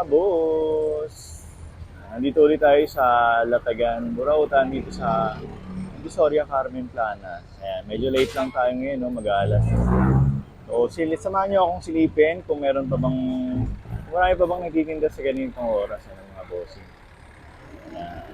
Mga boss! Nandito ulit tayo sa Latagan, Burautan dito sa Divisoria Carmen Plana. Ayan, medyo late lang tayo ngayon, no? mag-aalas. So, silit, samahan niyo akong silipin kung meron pa bang, kung marami pa bang nagtitinda sa ganitong oras, ano, mga bossing. Ayan.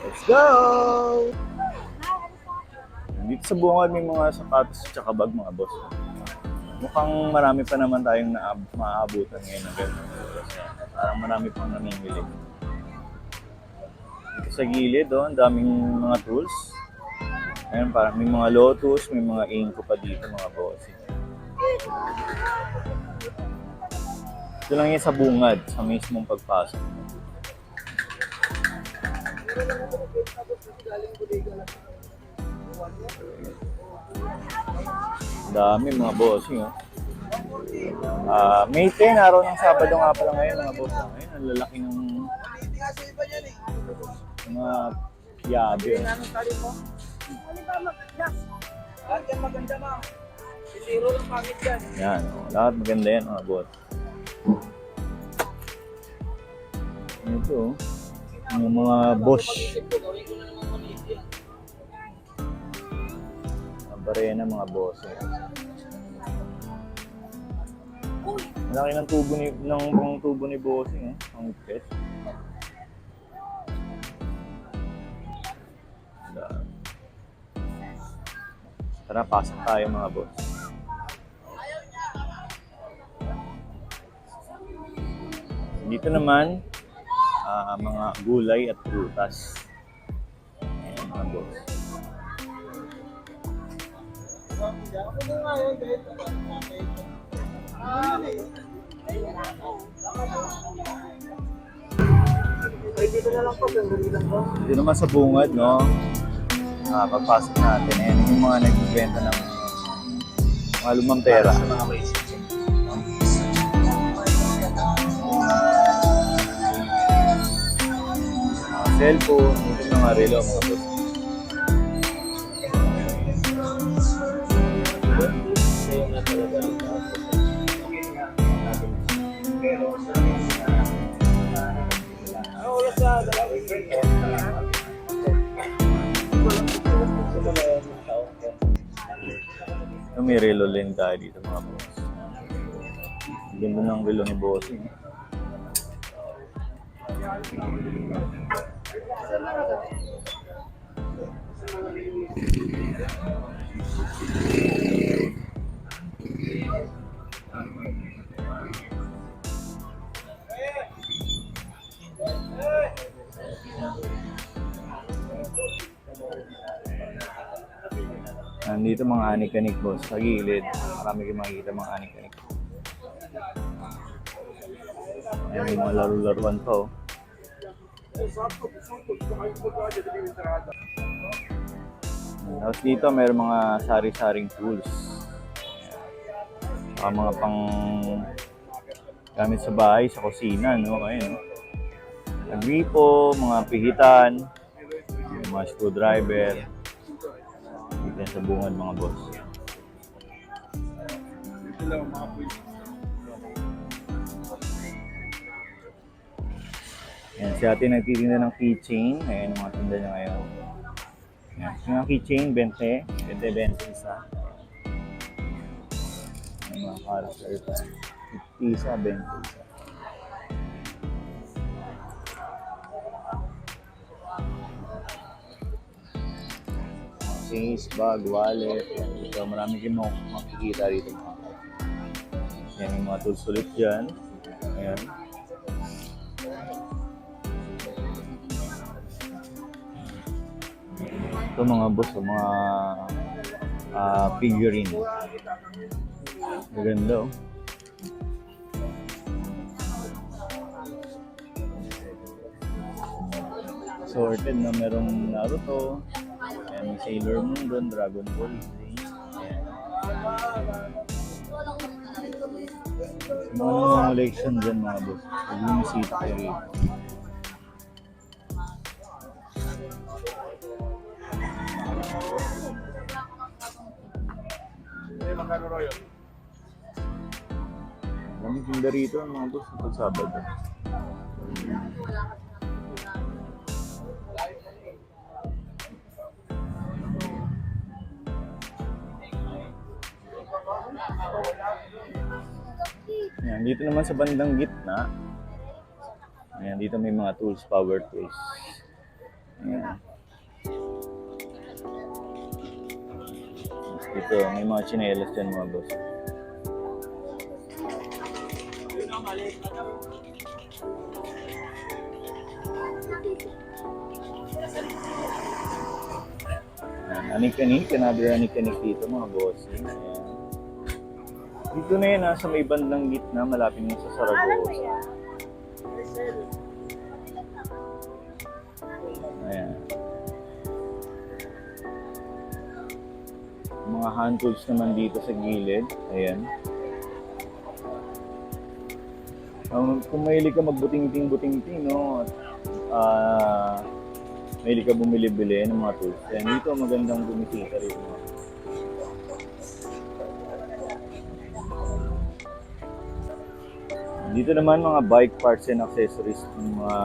Let's go! Dito sa bungad may mga sapatos at saka bag mga boss. Mukhang marami pa naman tayong naab- maaabutan ngayon ng ganun. Parang marami pang namimili. Dito sa gilid, oh, ang daming mga tools. Ayan, parang may mga lotus, may mga inko pa dito mga boss. Ito lang yan sa bungad, sa mismong pagpasok. Dami mga bossing, oh. Ah, May 10, araw ng Sabado nga pala ngayon mga boss. Ayun, ang lalaki ng mga yabe. Lahat yan maganda ma. Si Zero lang pangit yan. Yan, oh. lahat maganda yan mga boss. Ito, oh. yung mga Bosch. Barena mga boss. Eh. Malaki ng tubo ni ng, ng tubo ni bossing eh. Ang. Da- Tara, pasok tayo mga boss. Dito naman, ah, mga gulay at prutas. Ayan, mga boss. Pwede ko na lang po. Gawin lang po. Dito naman sa bungad, no? Ah, pagpasok natin, ayan yung mga nagbibenta ng mga lumang pera. mga waste. Mga cellphone, yung mga relo, mga boss. Yung may relo din tayo dito, mga boss. Ganda ng relo ni bossing. Nandito mga anik-anik boss, sa gilid. Marami kayong makikita mga anik-anik. Ayan, may mga laro-laruan pa oh. Tapos dito mayroong mga sari-saring tools. Mga mga pang gamit sa bahay, sa kusina, no? Ayun, no? Nagripo, mga pihitan, yung mga screwdriver. Dito sa bungad mga boss. Yan, si ate nagtitinda ng keychain. Ayan mga tinda niya ngayon. Yan. Yung mga keychain, 20. 20, 20 isa. Yung mga character pa. 50 isa, 20 isa. Case, bag, wallet. Yan. Marami mak- makikita dito. Yan yung mga tools ulit dyan. Ayan. Ito mga boss, oh, mga ah, figurine. Maganda oh. Sorted na merong Naruto, Ayan, Sailor Moon doon, Dragon Ball Z. Ayan. Mga mga collection dyan mga boss. Pag bumisita kayo rito. Daming tinda rito mga boss kapag Sabado. Yan, dito naman sa bandang gitna. Ayan, dito may mga tools, power tools. Ayan. Dito, may mga chinelas dyan mga boss. Ayan, Anik-anik, kanabir anik-anik dito mga boss. Ayan. Dito na yun, nasa may bandang gitna, malapit na sa Saragosa. Ayan. Mga hand tools naman dito sa gilid. Ayan. Um, kung mahilig ka magbuting-ting-buting-ting, no? Ah, mahilig ka bumili-bili ng mga tools. Ayan, dito magandang bumisita rin. No? Dito naman mga bike parts and accessories ng mga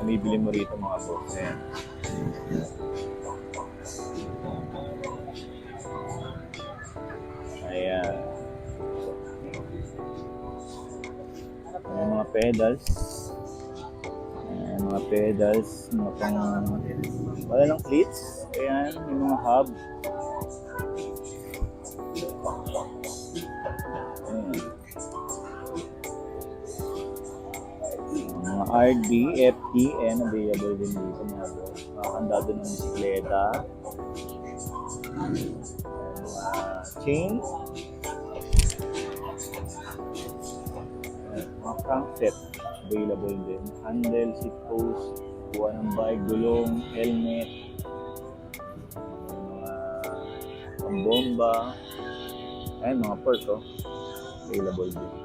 mamibili mo rito mga boss. Ayan. Ayan. Ayan mga pedals. Ayan mga pedals. Mga pang... Wala ng cleats. Ayan. Yung mga hub. RD, FT, and available din dito mga boss. Mga kandado ng bisikleta. Chains. Ayan, Mga crankset available din. Handle, seat post, kuha ng bike, gulong, helmet. Mga pambomba. Ayan, mga perk oh. Available din.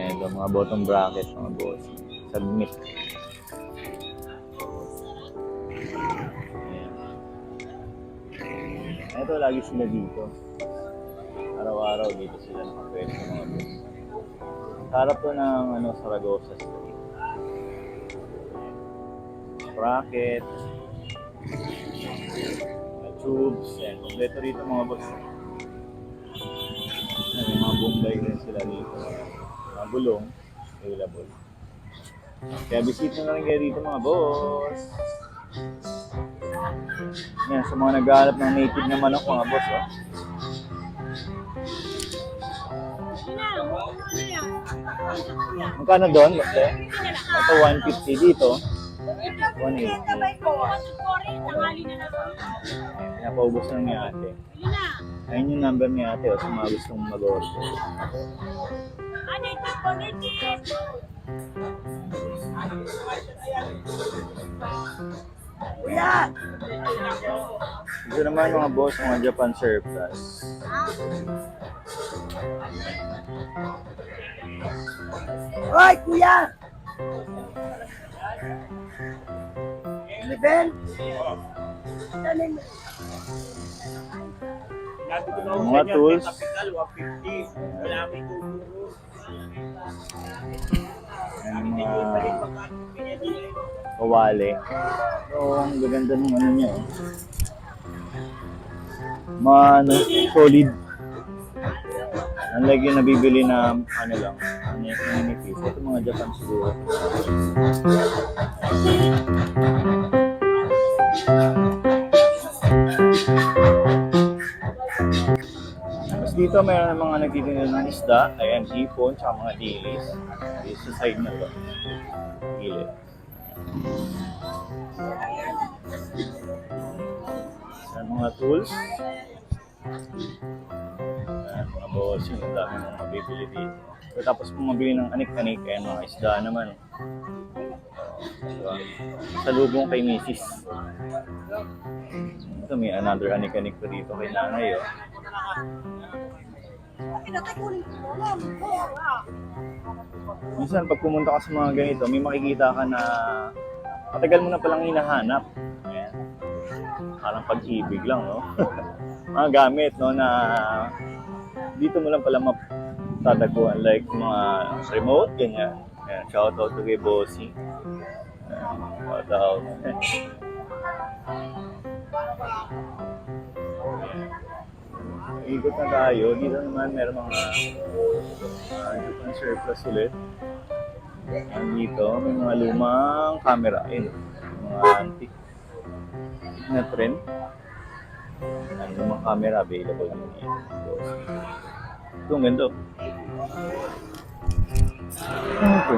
Ayan, mga bottom bracket, mga boss. Submit. Ayan. Ito, lagi sila dito. Araw-araw dito sila nakapwesto mga boss. Harap to ng ano, Saragosa Street. Bracket. Tubes. Ayan, kompleto rito mga boss. Ayan, mga bombay rin sila dito. Mga gulong. Available. Kaya bisita na rin kayo dito mga boss. Yan, sa mga naghahanap ng native na manok mga boss, oh. Magkano doon, Lotte? Ito 150 dito. 180. Pinapaubos na ni ate. Ayun yung number ni ate, oh, sa mga gustong mag-order. Kuya! Ito naman mga boss, mga Japan surplus. Hoy, kuya! Liben? Daling Mga tools. Ayan, mga kawali. So, ang gaganda ng ano niya. oh. Mga ano, solid. Unlike yung nabibili na ano lang, ano yung communities. Ito mga Japan siguro. Tapos dito mayroon ng mga nagtitinda ng isda, ayan, hipon, tsaka mga dilis. Dito sa side na to. Gilid. Ayan, mga tools. Ayan, mga bossing, ang dami mga mabibili dito. So, tapos kung mabili ng anik-anik, ayan, mga isda naman. Diba? Sa lubong kay Mrs. Ito, may another anik-anik pa dito kay nanay, oh. Minsan pag pumunta ka sa mga ganito, may makikita ka na matagal mo na palang hinahanap. Ayan. Parang pag-ibig lang, no? mga gamit, no, na dito mo lang pala map tatagpuan like mga remote, ganyan. Ayan, shout out to kay Bossy. Ayan, shout out. Ikot na tayo. Dito naman meron mga uh, Japan surplus ulit. Dito, may mga lumang camera. Ayun, mga antique na trend. Ang lumang camera available din dito. Ito, ang ganda. Ito?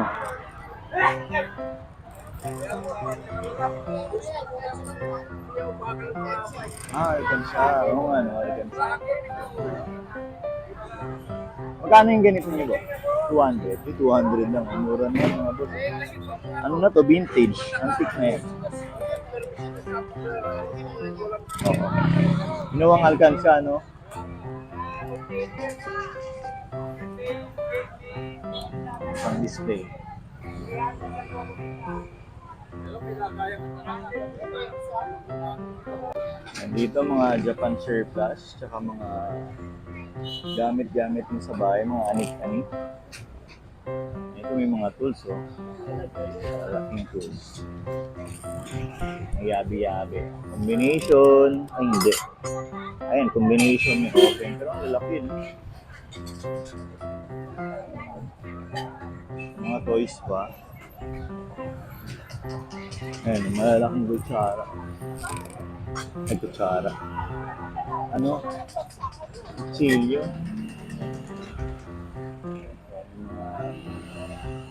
Ah, alkansya. Oo nga, no, alkansya. Magkano yung ganito niyo ba? 200. Eh, 200 lang. Ang mura na yan, mga boss. Ano na to? Vintage. Antique na yan. Oo. Ginawang alkansya, no? Pang display. Nandito mga Japan surplus, tsaka mga gamit-gamit mo sa bahay, mga anik-anik. Ito may mga tools, oh. Malaking tools. Yabi-yabi. Combination, ay hindi. Ayan, combination may open. Pero ang lalaki, no? Mga toys pa. Ayan, malalaking kutsara. Ay, kutsara. Ano? Kutsilyo.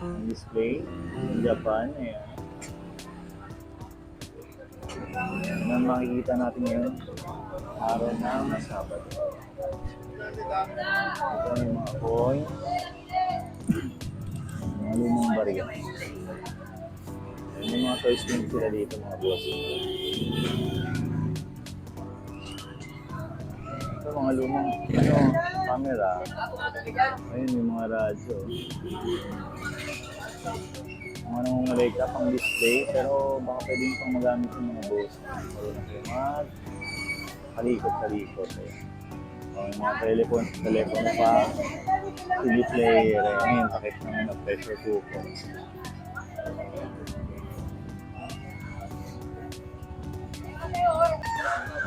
Ang display ng Japan. Ayan. Yan ang makikita natin ngayon. Araw na Sabado. Ito yung mga coin. Mga lumang barya. May mga toys din sila dito mga boss. Ito mga lumang ano, camera. Ayun yung mga radyo. Mga nangungulit ka pang display pero baka pwedeng pang magamit yung mga boss. Mag kalikot-kalikot. Eh. O, yung mga telepon, telepono pa, TV player, eh, ngayon takip ng ano, pressure cooker.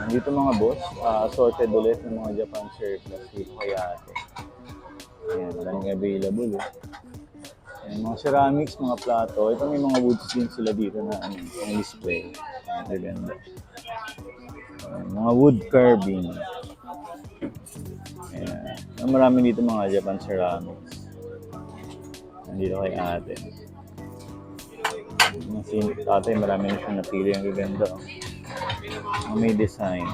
Nandito mga boss, ah, sorted ulit ng mga Japan surplus dito kay ate. Ayan, maraming available eh. Ayan, mga ceramics, mga plato. Ito may mga woods din sila dito na ano, pang display. Ayan, ganda. Ayan, mga wood carving. Ayan. Ayan, marami dito mga Japan ceramics. Nandito kay ate. Si tatay, marami na siyang napili. Ang gaganda. oh. Mga may design.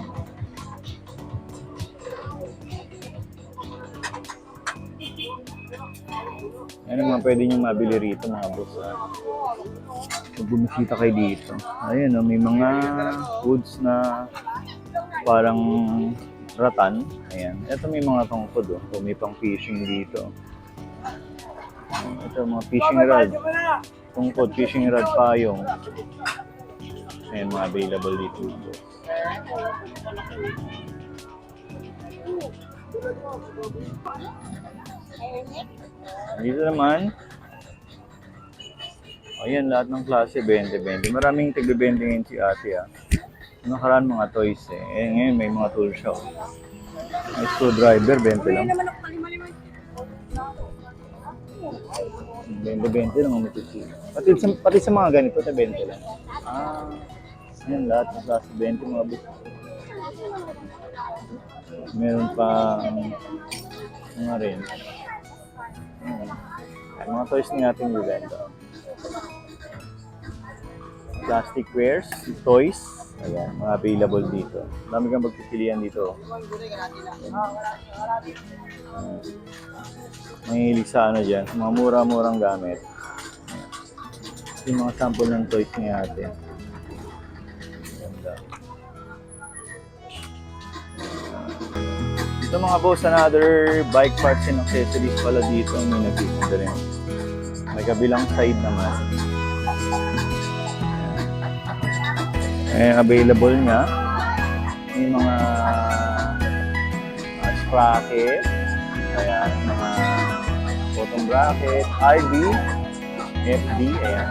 Ano mga pwede nyo mabili rito mga boss. ah. Pag bumisita kayo dito. Ayun, oh, may mga woods na parang ratan. Ayan. Ito may mga tungkod. Oh. May pang fishing dito. Ito mga fishing rod. Tungkod, fishing rod payong. Ayan, mga available dito. Dito naman, ayan, lahat ng klase, 20-20. Maraming tig-20 ngayon si ate, ah. Nakaraan mga toys, eh. Eh, ngayon may mga tool shop. May screwdriver, 20 lang. 20-20 lang ang matiti. Pati sa, pati sa mga ganito, na 20 lang. Ah, ayan, lahat ng klase, 20 mga book. Meron pa mga rin. Hmm. Mga toys ni ating bibenta. Plastic wares, toys. Ayan, mga available dito. Dami kang magpipilian dito. Ayan. Mahilig sa ano dyan, mga mura-murang gamit. Ayan. Yung mga sample ng toys ni ate. Ito mga boss, another bike parts and accessories pala dito ang may nagtitinda rin. May kabilang side naman. Eh, available nga. May mga uh, sprocket, kaya mga bottom bracket, RB, FD, ayan.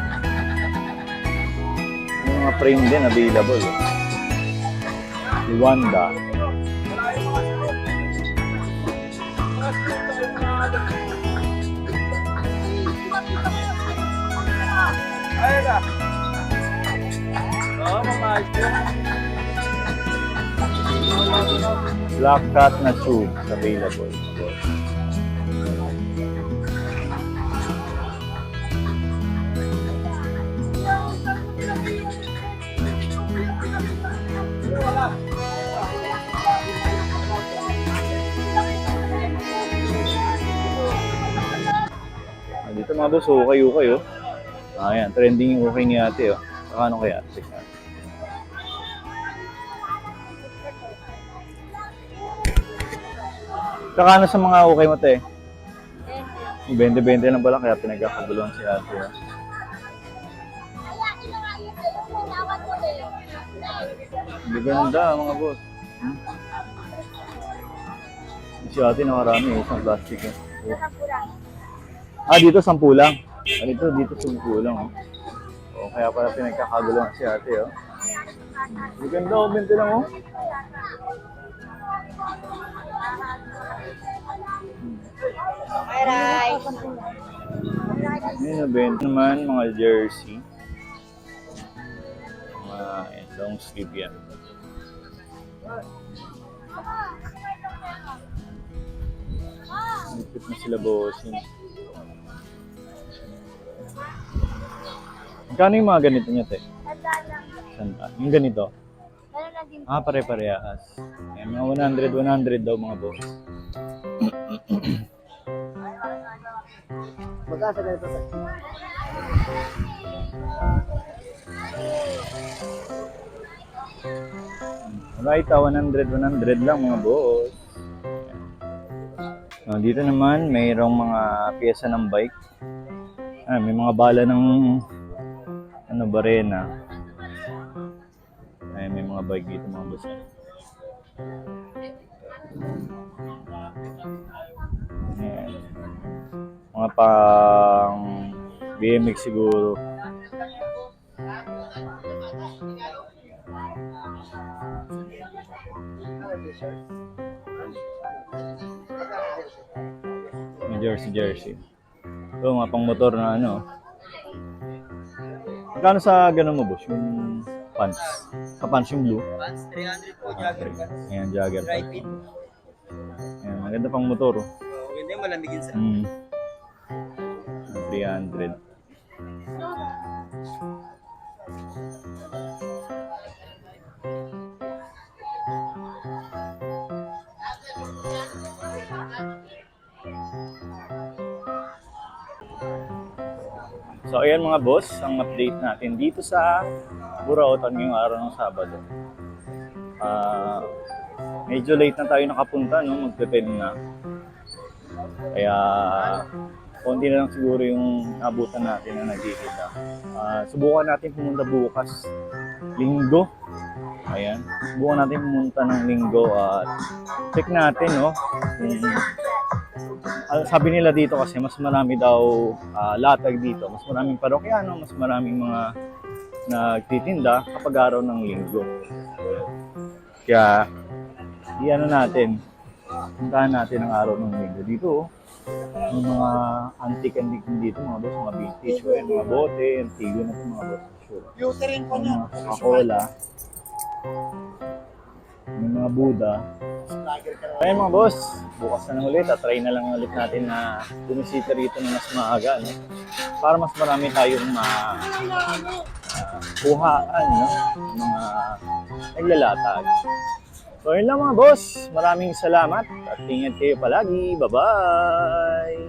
Yung mga frame din available. Wanda. Na. Oo, mga ice Black cat na tube available. Dito mga boss, okay okay oh. Ayan, trending yung okay ni ate oh. Saka ano kaya? Tignan. Saka ano sa mga okay mo te? 20-20 lang pala kaya pinagkakaguluhan si ate. ah. Hindi ganda mga boss. Hmm? Si ate nakarami eh, isang plastic eh. Ah, dito 10 lang. Ah, dito, dito 10 lang. Oh. Oh, kaya pala pinagkakaguluhan si ate oh. Hindi ganda oh, 20 lang oh. Hi, Rai. May nabenta naman mga jersey. Mga eh, long sleeve yan. Lipit na sila bossing. Magkano yung mga ganito niya, te? Santa. Yung ganito? Ah, pare-parehas. Ayan, mga 100, 100 daw mga boss. Magkasa ganito sa Right, ah, 100, 100 lang mga boss. Ah, dito naman, mayroong mga pyesa ng bike. Ah, may mga bala ng ano barena. Ay, may mga bike dito mga boss. Ayan. Mga pang BMX siguro. May jersey, jersey. Ito, mga pang motor na ano. Magkano sa ganun mo, boss? Yung pants. Sa pants yung blue. Pants, 300 po, jogger pants. Ayan, jogger Dry pants. fit. Ayan, maganda pang motor. oh. Oh, Ganda yung malamigin sa... Hmm. 300. So ayan mga boss, ang update natin dito sa Burautan ngayong araw ng Sabado. Ah, medyo late na tayo nakapunta, no? Magpe-10 na. Kaya konti na lang siguro yung nabutan natin na nagkikita. Ah, subukan natin pumunta bukas, linggo. Ayan, subukan natin pumunta ng linggo at check natin, no? Kung, sabi nila dito kasi mas marami daw ah, latag dito, mas maraming parokyano, mas maraming mga nagtitinda kapag araw ng linggo. Kaya, iyan natin, puntahan natin ang araw ng linggo dito. Yung mga antique-antique din dito, mga boss, mga vintage, o mga bote, antigo na ito mga boss. Sure. Yung mga Coca-Cola, yung mga Buddha. Ayun mga boss, bukas na lang ulit. At try na lang ulit natin na bumisita rito na mas maaga. No? Para mas marami tayong ma ah, kuhaan, no? mga naglalatag. So yun lang mga boss. Maraming salamat at ingat kayo palagi. Bye-bye!